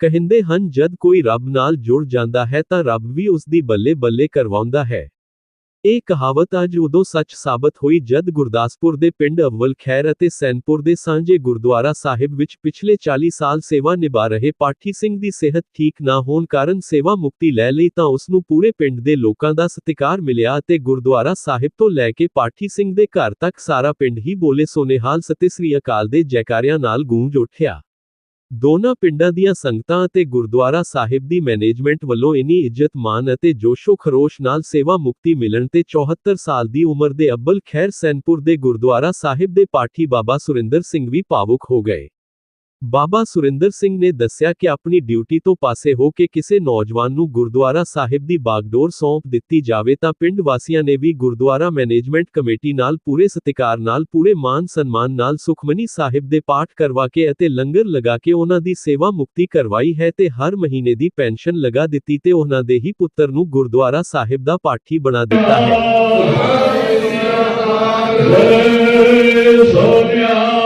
ਕਹਿੰਦੇ ਹਨ, ਜਦ ਕੋਈ ਰੱਬ ਨਾਲ ਜੁੜ ਜਾਂਦਾ ਹੈ ਤਾਂ ਰੱਬ ਵੀ ਉਸ ਦੀ ਬੱਲੇ ਬੱਲੇ ਕਰਵਾਉਂਦਾ ਹੈ। ਇਹ ਕਹਾਵਤ ਅੱਜ ਉਦੋਂ ਸੱਚ ਸਾਬਤ ਹੋਈ ਜਦ ਗੁਰਦਾਸਪੁਰ ਦੇ ਪਿੰਡ ਅਵਲ ਖੈਰ ਅਤੇ ਸੈਨਪੁਰ ਦੇ ਸਾਂਝੇ ਗੁਰਦੁਆਰਾ ਸਾਹਿਬ ਵਿੱਚ ਪਿਛਲੇ 40 ਸਾਲ ਸੇਵਾ ਨਿਭਾ ਰਹੇ ਪਾਠੀ ਸਿੰਘ ਦੀ ਸਿਹਤ ਠੀਕ ਨਾ ਹੋਣ ਕਾਰਨ ਸੇਵਾ ਮੁਕਤੀ ਲੈ ਲਈ ਤਾਂ ਉਸ ਨੂੰ ਪੂਰੇ ਪਿੰਡ ਦੇ ਲੋਕਾਂ ਦਾ ਸਤਿਕਾਰ ਮਿਲਿਆ ਅਤੇ ਗੁਰਦੁਆਰਾ ਸਾਹਿਬ ਤੋਂ ਲੈ ਕੇ ਪਾਠੀ ਸਿੰਘ ਦੇ ਘਰ ਤੱਕ ਸਾਰਾ ਪਿੰਡ ਹੀ ਬੋਲੇ ਸੋਨੇਹਾਲ ਸਤਿ ਸ੍ਰੀ ਅਕਾਲ ਦੇ ਜੈਕਾਰਿਆਂ ਨਾਲ ਗੂੰਜ ਉੱਠਿਆ। ਦੋਨਾਂ ਪਿੰਡਾਂ ਦੀਆਂ ਸੰਗਤਾਂ ਅਤੇ ਗੁਰਦੁਆਰਾ ਸਾਹਿਬ ਦੀ ਮੈਨੇਜਮੈਂਟ ਵੱਲੋਂ ਇਨੀ ਇੱਜ਼ਤ ਮਾਨ ਅਤੇ ਜੋਸ਼ੋ ਖਰੋਸ਼ ਨਾਲ ਸੇਵਾ ਮੁਕਤੀ ਮਿਲਣ ਤੇ 74 ਸਾਲ ਦੀ ਉਮਰ ਦੇ ਅੱਬਲ ਖੈਰ ਸੈਨਪੁਰ ਦੇ ਗੁਰਦੁਆਰਾ ਸਾਹਿਬ ਦੇ ਪਾਠੀ ਬਾਬਾ ਸੁਰਿੰਦਰ ਸਿੰਘ ਵੀ ਭਾਵੁਕ ਹੋ ਗਏ। ਬਾਬਾ ਸੁਰਿੰਦਰ ਸਿੰਘ ਨੇ ਦੱਸਿਆ ਕਿ ਆਪਣੀ ਡਿਊਟੀ ਤੋਂ ਪਾਸੇ ਹੋ ਕੇ ਕਿਸੇ ਨੌਜਵਾਨ ਨੂੰ ਗੁਰਦੁਆਰਾ ਸਾਹਿਬ ਦੀ ਬਾਗਡੋਰ ਸੌਂਪ ਦਿੱਤੀ ਜਾਵੇ ਤਾਂ ਪਿੰਡ ਵਾਸੀਆਂ ਨੇ ਵੀ ਗੁਰਦੁਆਰਾ ਮੈਨੇਜਮੈਂਟ ਕਮੇਟੀ ਨਾਲ ਪੂਰੇ ਸਤਿਕਾਰ ਨਾਲ ਪੂਰੇ ਮਾਨ ਸਨਮਾਨ ਨਾਲ ਸੁਖਮਨੀ ਸਾਹਿਬ ਦੇ ਪਾਠ ਕਰਵਾ ਕੇ ਅਤੇ ਲੰਗਰ ਲਗਾ ਕੇ ਉਹਨਾਂ ਦੀ ਸੇਵਾ ਮੁਕਤੀ ਕਰਵਾਈ ਹੈ ਤੇ ਹਰ ਮਹੀਨੇ ਦੀ ਪੈਨਸ਼ਨ ਲਗਾ ਦਿੱਤੀ ਤੇ ਉਹਨਾਂ ਦੇ ਹੀ ਪੁੱਤਰ ਨੂੰ ਗੁਰਦੁਆਰਾ ਸਾਹਿਬ ਦਾ ਪਾਠੀ ਬਣਾ ਦਿੱਤਾ ਹੈ ਬੋਲੇ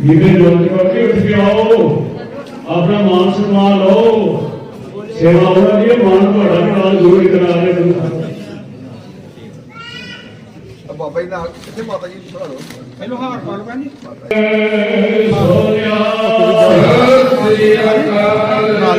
ਜਿਵੇਂ ਜੋਤ ਕਰਕੇ ਉੱਠ ਕੇ ਆਓ ਆਪਣਾ ਮਾਨ ਸਨਮਾਨ ਲਓ। ਸੇਵਾ ਉਹਨਾਂ ਦੀ ਮਾਨ ਤੁਹਾਡਾ ਵੀ ਨਾਲ ਜ਼ਰੂਰ ਕਰਾ ਦੇ ਬਾਬਾ ਜੀ ਨਾਲ ਕਿੱਥੇ ਮਾਤਾ ਜੀ ਨੂੰ ਲਓ ਪਹਿਲੋ ਹਾਰ ਪਾ ਲਓ ਭੈਣ ਜੀ। ਸੋਨਿਆ ਸਤਿ ਸ੍ਰੀ ਅਕਾਲ। ਨਾਲ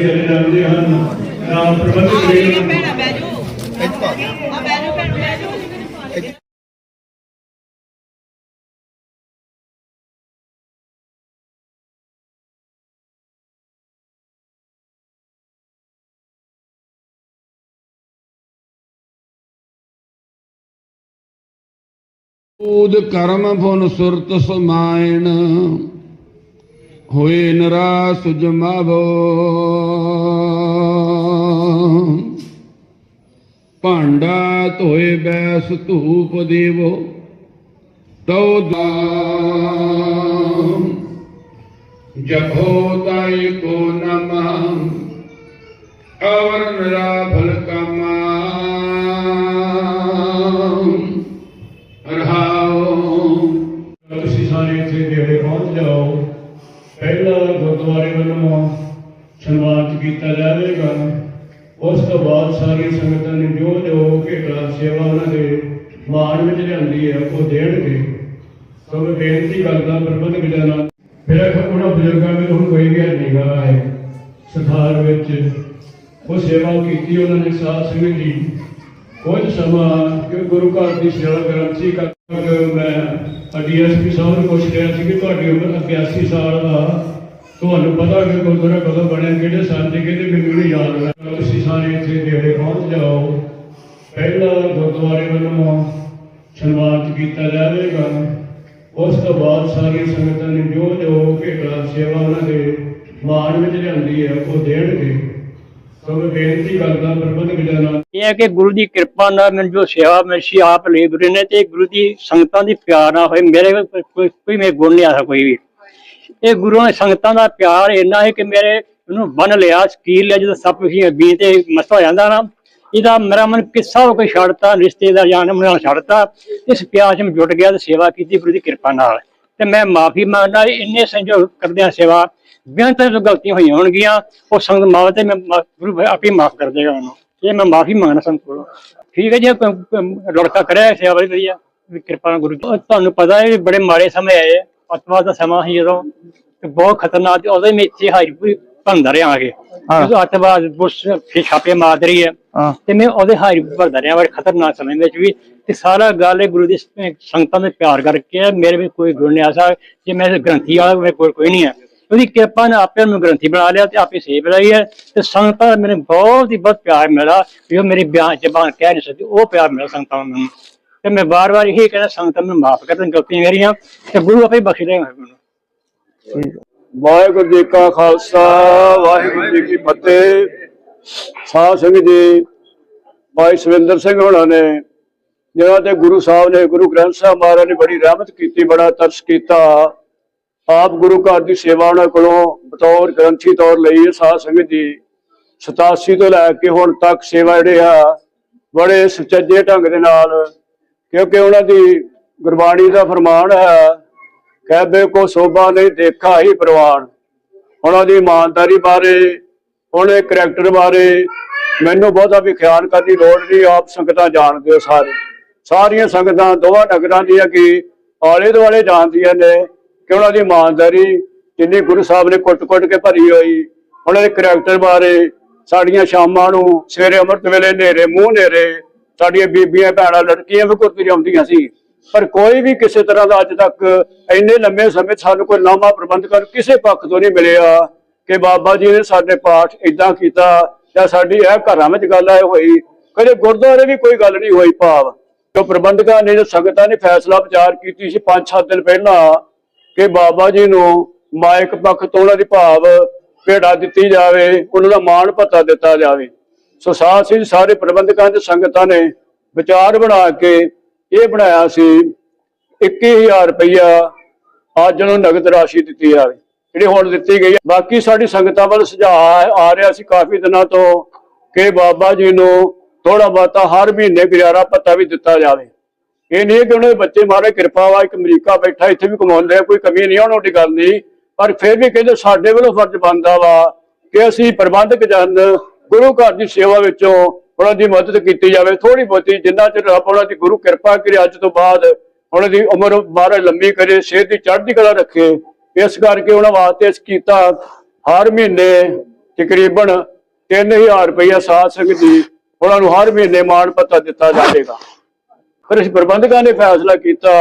ਚੱਲ ਜਾਂਦੇ ਹਨ ਨਾਮ ਭੈਣਾ ਆ ਭੈਣ ਊਦ ਕਰਮ ਫੁਨ ਸੁਰਤ ਸਮਾਇਣ। ਹੋਏ ਨਰਾਸ ਜਮਾਵੋ। ਭਾਂਡਾ ਧੋਏ ਬੈਸ ਧੂਪ ਦੇਵੋ। ਤਉ ਦਾਮ ਜਪੋ ਤਾਈ ਕੋ ਨਮः। ਅਵਰ ਨਿਰਾਭਲ ਕਮਾ ਗੁਰਦੁਆਰੇ ਸਨਮਾਨਿਤ ਕੀਤਾ ਜਾਵੇਗਾ। ਉਸ ਤੋਂ ਬਾਅਦ ਸਾਰੀ ਸੰਗਤਾਂ ਨੇ ਜੋ ਜੋ ਭੇਟਾ ਸੇਵਾ ਉਹਨਾਂ ਦੇ ਮਾਣ ਵਿੱਚ ਲਿਆਂਦੀ ਹੈ, ਉਹ ਦੇਣਗੇ। ਸੋ ਮੈਂ ਬੇਨਤੀ ਕਰਦਾ, ਪ੍ਰਬੰਧਕ ਜਨਾਂ ਫਿਰ ਉਹਨਾਂ ਬਜ਼ੁਰਗਾਂ ਵਿੱਚ ਹੁਣ ਕੋਈ ਵੀ ਨਿਗਾਹ ਹੈ, ਸਥਾਨ ਵਿੱਚ ਉਹ ਸੇਵਾ ਕੀਤੀ, ਉਹਨਾਂ ਨੇ ਸਾਧ ਸੰਗਤ ਜੀ ਕੁਝ ਸਮਾਂ ਕਿ ਗੁਰੂ ਘਰ ਦੀ ਸੇਵਾ ਕਰਨ ਸੀ ਕਰ ਮੈਂ ਡੀਐਸਪੀ ਸਾਹਿਬ ਨੂੰ ਪੁੱਛ ਰਿਹਾ ਸੀ ਕਿ ਤੁਹਾਡੀ ਉਮਰ 81 ਸਾਲ ਦਾ ਤੁਹਾਨੂੰ ਪਤਾ ਕਿ ਗੁਰਦੁਆਰਾ ਕਦੋਂ ਬਣਿਆ, ਕਿਹੜੇ ਸਾਲ ਦੇ, ਕਿਹਦੇ ਮੈਨੂੰ ਨਹੀਂ ਯਾਦ ਹੈ ਤੁਸੀਂ ਸਾਰੇ ਇੱਥੇ ਨੇੜੇ ਪਹੁੰਚ ਜਾਓ। ਪਹਿਲਾ ਗੁਰਦੁਆਰੇ ਵੱਲੋਂ ਸਨਮਾਨਿਤ ਕੀਤਾ ਜਾਵੇਗਾ। ਉਸ ਤੋਂ ਬਾਅਦ ਸਾਰੀ ਸੰਗਤਾਂ ਨੇ ਜੋ ਜੋ ਭੇਟਾ ਸੇਵਾ ਉਹਨਾਂ ਦੇ ਮਾਣ ਵਿੱਚ ਲਿਆਂਦੀ ਹੈ, ਉਹ ਦੇਣਗੇ। ਸੋ ਬੇਨਤੀ ਕਰਦਾ, ਪ੍ਰਬੰਧਕ ਜਨਾਂ ਇਹ ਹੈ ਕਿ ਗੁਰੂ ਦੀ ਕਿਰਪਾ ਨਾਲ ਮੈਨੂੰ ਜੋ ਸੇਵਾ ਮਿਲੀ ਆਪ ਲੇਬਰੇ ਨੇ, ਤੇ ਗੁਰੂ ਦੀ ਸੰਗਤਾਂ ਦੀ ਪਿਆਰ ਨਾਲ ਹੋਏ। ਮੇਰੇ ਕੋਈ ਕੋਈ ਮੇਰੇ ਗੁਣ ਨਹੀਂ ਆਦਾ ਕੋਈ ਵੀ। ਇਹ ਗੁਰੂ ਨੇ ਸੰਗਤਾਂ ਦਾ ਪਿਆਰ ਇੰਨਾ ਹੈ ਕਿ ਮੇਰੇ ਉਹਨੂੰ ਬੰਨ ਲਿਆ, ਸ਼ਕੀਰ ਲਿਆ, ਜਦੋਂ ਸਭ ਕੁਝ ਬੀ ਤੇ ਮਸਤ ਹੋ ਜਾਂਦਾ ਨਾ, ਇਹਦਾ ਮੇਰਾ ਮਨ ਕਿੱਸਾ ਹੋ ਕੇ ਛੱਡਤਾ, ਰਿਸ਼ਤੇਦਾਰ ਜਾਨ ਮਨਾਉਣਾ ਛੱਡਤਾ, ਇਸ ਪਿਆਰ 'ਚ ਜੁਟ ਗਿਆ ਤੇ ਸੇਵਾ ਕੀਤੀ ਗੁਰੂ ਦੀ ਕਿਰਪਾ ਨਾਲ। ਤੇ ਮੈਂ ਮਾਫੀ ਮੰਗਦਾ ਇੰਨੇ ਸੰਜੋਗ ਕਰਦਿਆਂ ਸੇਵਾ, ਬੇਅੰਤ ਗਲਤੀਆਂ ਹੋਈਆਂ ਹੋਣਗੀਆਂ, ਉਹ ਸੰਗਤ ਮਾਵ ਤੇ ਮੈਂ ਮਾ- ਗੁਰੂ ਆਪੇ ਮਾਫ ਕਰ ਦੇਗਾ ਉਹਨੂੰ। ਇਹ ਮੈਂ ਮਾਫੀ ਮੰਗਣਾ ਸੰਗਤ ਕੋਲੋਂ। ਠੀਕ ਹੈ ਜੇ ਲੜਕਾ ਕਰਿਆ ਸੇਵਾ ਬੜੀ ਵਧੀਆ ਕਿਰਪਾ ਨਾਲ ਗੁਰੂ ਤੁਹਾਨੂੰ ਪਤਾ ਹੈ ਬੜੇ ਮਾੜੇ ਸਮੇਂ ਆਏ ਆ। ਅੱਤਵਾਦ ਦਾ ਸਮਾਂ ਸੀ ਜਦੋਂ ਤੇ ਬਹੁਤ ਖਤਰਨਾਕ ਉਦੋਂ ਮੈਂ ਇੱਥੇ ਹਾਜ਼ਰੀ ਭੰਦਾ ਰਿਹਾ ਆ ਕੇ ਜਦੋਂ ਅੱਤਵਾਦ ਬੁਸ਼ ਫਿਰ ਛਾਪੇ ਮਾਰ ਰਹੀ ਹੈ। ਹਾਂ। ਤੇ ਮੈਂ ਉਹਦੇ ਹਾਜ਼ਰੀ ਭਰਦਾ ਰਿਹਾ ਬੜੇ ਖਤਰਨਾਕ ਸਮੇਂ ਵਿੱਚ ਵੀ। ਤੇ ਸਾਰਾ ਗੱਲ ਇਹ ਗੁਰੂ ਦੀ ਸੰਗਤਾਂ ਦੇ ਪਿਆਰ ਕਰਕੇ ਹੈ। ਮੇਰੇ ਵਿੱਚ ਕੋਈ ਗੁਣ ਨਹੀਂ ਆਸਾ ਜੇ ਮੈਂ ਗ੍ਰੰਥੀ ਵਾਲਾ ਮੇਰੇ ਕੋਲ ਕੋਈ ਨਹੀਂ ਹੈ। ਉਹਦੀ ਕਿਰਪਾ ਨੇ ਆਪੇ ਨੂੰ ਗ੍ਰੰਥੀ ਬਣਾ ਲਿਆ ਤੇ ਆਪੇ ਸੇਵ ਲਈ ਹੈ। ਤੇ ਸੰਗਤਾਂ ਦਾ ਮੈਨੂੰ ਬਹੁਤ ਹੀ ਬਹੁਤ ਪਿਆਰ ਮਿਲਾ ਜੋ ਮੇਰੀ ਬਿਆਨ ਜ਼ਬਾਨ ਕਹਿ ਨਹੀਂ ਸਕਦੀ। ਉਹ ਪਿਆਰ ਮਿਲਾ ਸੰਗਤਾਂ ਨੂੰ। ਤੇ ਮੈਂ ਵਾਰ-ਵਾਰ ਇਹੀ ਕਹਿੰਦਾ ਸੰਗਤਾਂ ਨੂੰ ਮਾਫ ਕਰ ਦੇਣ ਗਲਤੀਆਂ ਮੇਰੀਆਂ ਤੇ ਗੁਰੂ ਆਪੇ ਬਖਸ਼ ਦੇਗਾ ਮੈਨੂੰ। ਵਾਹਿਗੁਰੂ ਜੀ ਕਾ ਖਾਲਸਾ, ਵਾਹਿਗੁਰੂ ਜੀ ਕੀ ਫਤਿਹ। ਸਾਧ ਸੰਗਤ ਜੀ, ਭਾਈ ਸਵਿੰਦਰ ਸਿੰਘ ਹੋਣਾ ਨੇ, ਜਿਨ੍ਹਾਂ ਤੇ ਗੁਰੂ ਸਾਹਿਬ ਨੇ, ਗੁਰੂ ਗ੍ਰੰਥ ਸਾਹਿਬ ਮਹਾਰਾਜ ਨੇ ਬੜੀ ਰਹਿਮਤ ਕੀਤੀ, ਬੜਾ ਤਰਸ ਕੀਤਾ। ਆਪ ਗੁਰੂ ਘਰ ਦੀ ਸੇਵਾ ਉਹਨਾਂ ਕੋਲੋਂ ਬਤੌਰ ਗ੍ਰੰਥੀ ਤੌਰ ਲਈ ਹੈ, ਸਾਧ ਸੰਗਤ ਜੀ। 87 ਤੋਂ ਲੈ ਕੇ ਹੁਣ ਤੱਕ ਸੇਵਾ ਜਿਹੜੇ ਆ, ਬੜੇ ਸੁਚੱਜੇ ਢੰਗ ਦੇ ਨਾਲ ਕਿਉਂਕਿ ਉਹਨਾਂ ਦੀ ਗੁਰਬਾਣੀ ਦਾ ਫਰਮਾਨ ਹੈ ਕਹਿਬੇ ਕੋ ਸੋਭਾ ਨਹੀਂ, ਦੇਖਾ ਹੀ ਪ੍ਰਵਾਨ। ਉਹਨਾਂ ਦੀ ਇਮਾਨਦਾਰੀ ਬਾਰੇ ਉਹਦੇ ਕਰੈਕਟਰ ਬਾਰੇ ਮੈਨੂੰ ਬਹੁਤਾ ਵੀ ਖਿਆਲ ਕਰਨ ਦੀ ਲੋੜ ਨਹੀਂ, ਆਪ ਸੰਗਤਾਂ ਜਾਣਦੇ ਹੋ ਸਾਰੇ। ਸਾਰੀਆਂ ਸੰਗਤਾਂ ਦੋਵਾਂ ਨਗਰਾਂ ਦੀਆਂ ਕਿ ਆਲੇ ਦੁਆਲੇ ਜਾਣਦੀਆਂ ਨੇ ਕਿ ਉਹਨਾਂ ਦੀ ਇਮਾਨਦਾਰੀ ਜਿੰਨੀ ਗੁਰੂ ਸਾਹਿਬ ਨੇ ਕੁੱਟ-ਕੁੱਟ ਕੇ ਭਰੀ ਹੋਈ। ਉਹਨਾਂ ਦੇ ਕਰੈਕਟਰ ਬਾਰੇ ਸਾਡੀਆਂ ਸ਼ਾਮਾਂ ਨੂੰ ਸਵੇਰੇ ਅੰਮ੍ਰਿਤ ਵੇਲੇ ਹਨੇਰੇ, ਮੂੰਹ ਹਨੇਰੇ ਸਾਡੀਆਂ ਬੀਬੀਆਂ, ਭੈਣਾਂ, ਲੜਕੀਆਂ ਵੀ ਗੁਰਦੁਆਰੇ ਆਉਂਦੀਆਂ ਸੀ। ਪਰ ਕੋਈ ਵੀ ਕਿਸੇ ਤਰ੍ਹਾਂ ਦਾ ਅੱਜ ਤੱਕ ਇੰਨੇ ਲੰਮੇ ਸਮੇਂ ਸਾਨੂੰ ਕੋਈ ਨਾਮਾ ਪ੍ਰਬੰਧਕ ਕਿਸੇ ਪੱਖ ਤੋਂ ਨਹੀਂ ਮਿਲਿਆ ਕਿ ਬਾਬਾ ਜੀ ਨੇ ਸਾਡੇ ਪਾਠ ਇਦਾਂ ਕੀਤਾ ਜਾਂ ਸਾਡੀ ਇਹ ਘਰਾਂ ਵਿੱਚ ਗੱਲ ਆਏ ਹੋਈ। ਕਦੇ ਗੁਰਦੁਆਰੇ ਵੀ ਕੋਈ ਗੱਲ ਨਹੀਂ ਹੋਈ ਭਾਵ। ਜੋ ਪ੍ਰਬੰਧਕਾਂ ਨੇ, ਜੋ ਸੰਗਤਾਂ ਨੇ ਫੈਸਲਾ ਵਿਚਾਰ ਕੀਤੀ ਸੀ 5-7 ਦਿਨ ਪਹਿਲਾਂ ਕਿ ਬਾਬਾ ਜੀ ਨੂੰ ਮਾਇਕ ਪੱਖ ਤੋਂ ਉਹਨਾਂ ਦੀ ਭਾਵ ਭੇੜਾ ਦਿੱਤੀ ਜਾਵੇ, ਉਹਨਾਂ ਦਾ ਮਾਣ ਭੱਤਾ ਦਿੱਤਾ ਜਾਵੇ। ਸੋ ਸਾਥ ਸਿੰਘ ਸਾਰੇ ਪ੍ਰਬੰਧਕਾਂ ਤੇ ਸੰਗਤਾਂ ਨੇ ਵਿਚਾਰ ਬਣਾ ਕੇ ਇਹ ਬਣਾਇਆ ਸੀ 21000 ਰੁਪਇਆ ਅੱਜ ਨੂੰ ਨਗਦ ਰਾਸ਼ੀ ਦਿੱਤੀ ਜਾਵੇ ਜਿਹੜੀ ਹੁਣ ਦਿੱਤੀ ਗਈ ਬਾਕੀ ਸਾਡੀ ਸੰਗਤਾਂ ਵੱਲ ਸੁਝਾਅ ਆ ਰਿਹਾ ਸੀ ਕਾਫੀ ਦਿਨਾਂ ਤੋਂ ਕਿ ਬਾਬਾ ਜੀ ਨੂੰ ਥੋੜਾ ਬਹੁਤਾ ਹਰ ਮਹੀਨੇ ਗੁਜ਼ਾਰਾ ਭੱਤਾ ਵੀ ਦਿੱਤਾ ਜਾਵੇ। ਇਹ ਨਹੀਂ ਕਿ ਉਹਨੇ ਬੱਚੇ ਮਾਰੇ ਕਿਰਪਾ ਵਾ, ਇੱਕ ਅਮਰੀਕਾ ਬੈਠਾ, ਇੱਥੇ ਵੀ ਕਮਾਉਂਦੇ ਆ ਕੋਈ ਕਮੀ ਨਹੀਂ ਉਹਨਾਂ ਦੀ ਗੱਲ ਨਹੀਂ। ਪਰ ਫਿਰ ਵੀ ਕਹਿੰਦੇ ਸਾਡੇ ਵੱਲੋਂ ਫਰਜ਼ ਬਣਦਾ ਵਾ ਕਿ ਅਸੀਂ ਪ੍ਰਬੰਧਕ ਜਨ ਗੁਰੂ ਘਰ ਦੀ ਸੇਵਾ ਵਿੱਚੋਂ ਉਹਨਾਂ ਦੀ ਮਦਦ ਕੀਤੀ ਜਾਵੇ। ਥੋੜੀ ਬਹੁਤੀ ਜਿੰਨਾ ਚਿਰ ਰੱਬ ਉਹਨਾਂ ਦੀ ਗੁਰੂ ਕਿਰਪਾ ਕਰੇ, ਅੱਜ ਤੋਂ ਬਾਅਦ ਉਹਨਾਂ ਦੀ ਉਮਰ ਮਹਾਰਾਜ ਲੰਮੀ ਕਰੇ, ਸਿਹਤ ਦੀ ਚੜ੍ਹਦੀ ਕਲਾ ਰੱਖੇ। ਇਸ ਕਰਕੇ ਉਹਨਾਂ ਵਾਸਤੇ ਇਸ ਕੀਤਾ ਹਰ ਮਹੀਨੇ ਤਕਰੀਬਨ 3000 ਰੁਪਇਆ ਸਾਧ ਸੰਗਤ ਦੀ ਉਹਨਾਂ ਨੂੰ ਹਰ ਮਹੀਨੇ ਮਾਣ ਪੱਤਾ ਦਿੱਤਾ ਜਾਵੇਗਾ। ਫਿਰ ਅਸੀਂ ਪ੍ਰਬੰਧਕਾਂ ਨੇ ਫੈਸਲਾ ਕੀਤਾ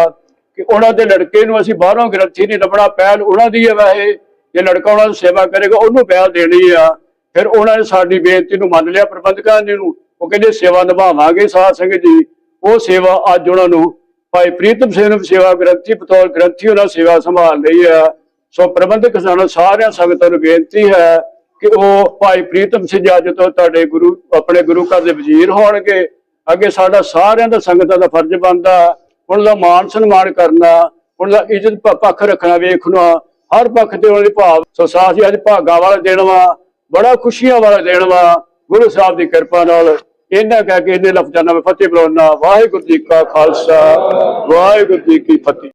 ਕਿ ਉਹਨਾਂ ਦੇ ਲੜਕੇ ਨੂੰ ਅਸੀਂ ਬਾਹਰੋਂ ਗ੍ਰੰਥੀ ਨਹੀਂ ਲੱਭਣਾ, ਪਹਿਲ ਉਹਨਾਂ ਦੀ ਹੈ ਵੈਸੇ। ਜੇ ਲੜਕਾ ਉਹਨਾਂ ਦੀ ਸੇਵਾ ਕਰੇਗਾ, ਉਹਨੂੰ ਪਹਿਲ ਦੇਣੀ ਆ। ਫਿਰ ਉਹਨਾਂ ਨੇ ਸਾਡੀ ਬੇਨਤੀ ਨੂੰ ਮੰਨ ਲਿਆ ਪ੍ਰਬੰਧਕਾਂ ਨੇ ਨੂੰ। ਉਹ ਕਹਿੰਦੇ, ਸੇਵਾ ਨਿਭਾਵਾਂਗੇ ਸਾਧ ਸੰਗਤ ਜੀ। ਉਹ ਸੇਵਾ ਅੱਜ ਉਹਨਾਂ ਨੂੰ ਭਾਈ ਪ੍ਰੀਤਮ ਸਿੰਘ ਨੂੰ ਸੇਵਾ ਗ੍ਰੰਥੀ, ਬਤੌਰ ਗ੍ਰੰਥੀ ਉਹਨਾਂ ਸੇਵਾ ਸੰਭਾਲ ਲਈ ਆ ਸੋ ਪ੍ਰਬੰਧਕ ਸਾਨੂੰ ਸਾਰਿਆਂ ਸੰਗਤਾਂ ਨੂੰ ਬੇਨਤੀ ਹੈ ਕਿ ਉਹ ਭਾਈ ਪ੍ਰੀਤਮ ਸਿੰਘ ਜੀ ਅੱਜ ਤੋਂ ਤੁਹਾਡੇ ਗੁਰੂ, ਆਪਣੇ ਗੁਰੂ ਘਰ ਦੇ ਵਜ਼ੀਰ ਹੋਣਗੇ। ਅੱਗੇ ਸਾਡਾ ਸਾਰਿਆਂ ਦਾ ਸੰਗਤਾਂ ਦਾ ਫਰਜ਼ ਬਣਦਾ। ਉਹਨਾਂ ਦਾ ਮਾਣ ਸਨਮਾਨ ਕਰਨਾ, ਉਹਨਾਂ ਦਾ ਇੱਜ਼ਤ ਪੱਖ ਰੱਖਣਾ, ਵੇਖਣਾ, ਹਰ ਪੱਖ ਤੇ ਉਹਨਾਂ ਦੀ ਭਾਵ। ਸੋ ਸਾਥੀ ਅੱਜ ਭਾਗਾ ਵਾਲਾ ਦੇਣਾ ਵਾ। ਬੜਾ ਖੁਸ਼ੀਆਂ ਵਾਲਾ ਦਿਨ ਵਾ, ਗੁਰੂ ਸਾਹਿਬ ਦੀ ਕਿਰਪਾ ਨਾਲ। ਇਹਨਾਂ ਕਹਿ ਕੇ ਇਹਨੇ ਲਫ਼ਜ਼ਾਂ ਨਾਲ ਮੈਂ ਫਤਿਹ ਬੁਲਾਉਣਾ ਵਾਹਿਗੁਰੂ ਜੀ ਕਾ ਖਾਲਸਾ, ਵਾਹਿਗੁਰੂ ਜੀ ਕੀ ਫਤਿਹ।